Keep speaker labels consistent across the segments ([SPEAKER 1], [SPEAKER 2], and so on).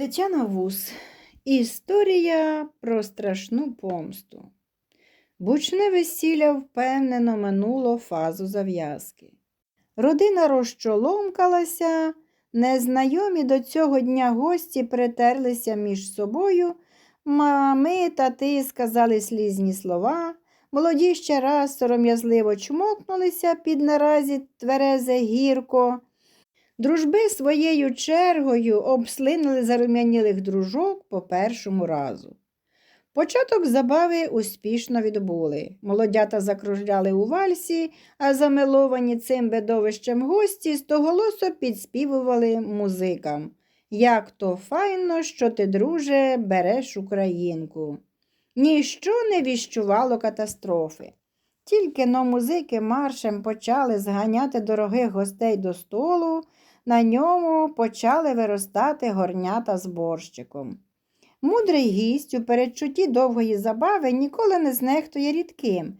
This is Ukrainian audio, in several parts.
[SPEAKER 1] Тетяна Вус. Історія про страшну помсту. Бучне весілля впевнено минуло фазу зав'язки. Родина розчоломкалася, незнайомі до цього дня гості притерлися між собою. Мами та ти сказали слізні слова. Молоді ще раз сором'язливо чмокнулися під наразі тверезе гірко. Дружби своєю чергою обслинили зарум'янілих дружок по першому разу. Початок забави успішно відбули. Молодята закружляли у вальсі, а замиловані цим видовищем гості стоголосо підспівували музикам. Як то файно, що ти, друже, береш українку. Ніщо не віщувало катастрофи. Тільки но музики маршем почали зганяти дорогих гостей до столу, на ньому почали виростати горнята з борщиком. Мудрий гість у передчутті довгої забави ніколи не знехтує рідким,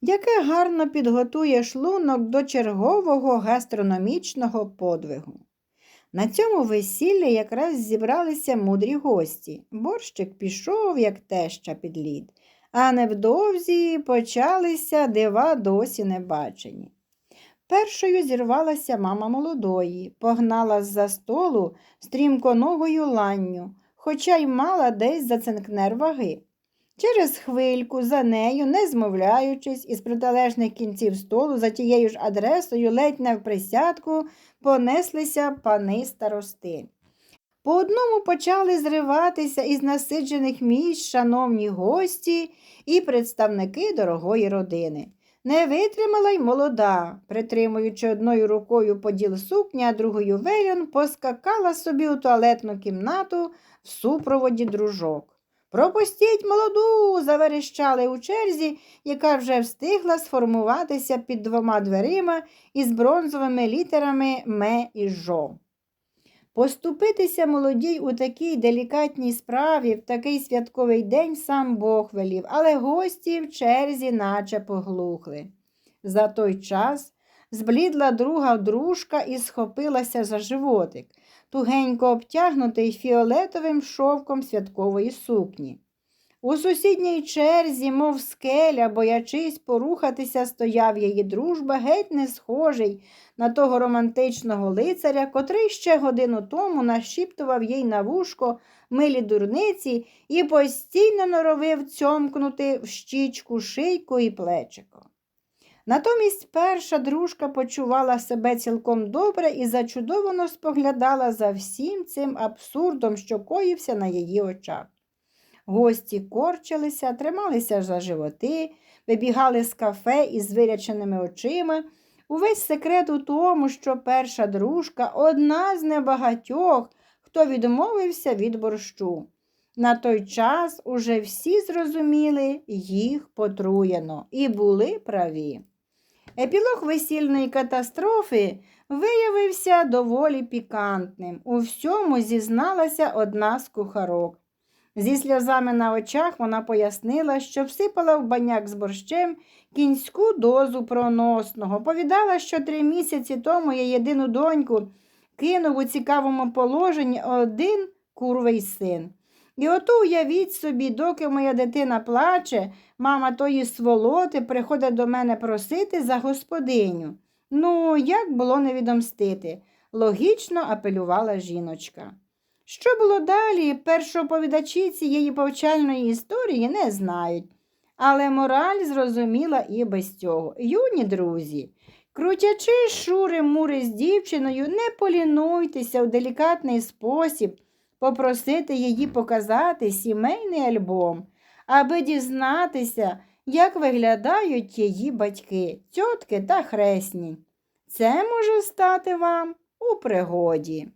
[SPEAKER 1] яке гарно підготує шлунок до чергового гастрономічного подвигу. На цьому весіллі якраз зібралися мудрі гості. Борщик пішов, як теща під лід, а невдовзі почалися дива досі не бачені. Першою зірвалася мама молодої, погнала з-за столу стрімконогою ланню, хоча й мала десь за центнер ваги. Через хвильку за нею, не змовляючись, із протилежних кінців столу за тією ж адресою, ледь не в присядку, понеслися пани старости. По одному почали зриватися із насиджених місць шановні гості і представники дорогої родини. Не витримала й молода, притримуючи одною рукою поділ сукні, а другою вельон, поскакала собі у туалетну кімнату в супроводі дружок. Пропустіть молоду, заверещали у черзі, яка вже встигла сформуватися під двома дверима із бронзовими літерами Ме і Жо. Поступитися молодій у такій делікатній справі в такий святковий день сам Бог велів, але гості в черзі наче поглухли. За той час зблідла друга дружка і схопилася за животик, тугенько обтягнутий фіолетовим шовком святкової сукні. У сусідній черзі, мов скеля, боячись порухатися, стояв її дружба, геть не схожий на того романтичного лицаря, котрий ще годину тому нашіптував їй на вушко милі дурниці і постійно норовив цьомкнути в щічку шийку і плечико. Натомість перша дружка почувала себе цілком добре і зачудовано споглядала за всім цим абсурдом, що коївся на її очах. Гості корчилися, трималися за животи, вибігали з кафе із виряченими очима. Увесь секрет у тому, що перша дружка одна з небагатьох, хто відмовився від борщу. На той час уже всі зрозуміли, їх потруєно і були праві. Епілог весільної катастрофи виявився доволі пікантним. У всьому зізналася одна з кухарок. Зі сльозами на очах вона пояснила, що всипала в баняк з борщем кінську дозу проносного. Повідала, що три місяці тому я єдину доньку кинув у цікавому положенні один курвий син. І ото уявіть собі, доки моя дитина плаче, мама тої сволоти приходить до мене просити за господиню. Ну, як було не відомстити? Логічно апелювала жіночка. Що було далі, першоповідачі цієї повчальної історії не знають, але мораль зрозуміла і без цього. Юні друзі, крутячи шури мури з дівчиною, не полінуйтеся у делікатний спосіб попросити її показати сімейний альбом, аби дізнатися, як виглядають її батьки, тьотки та хресні. Це може стати вам у пригоді.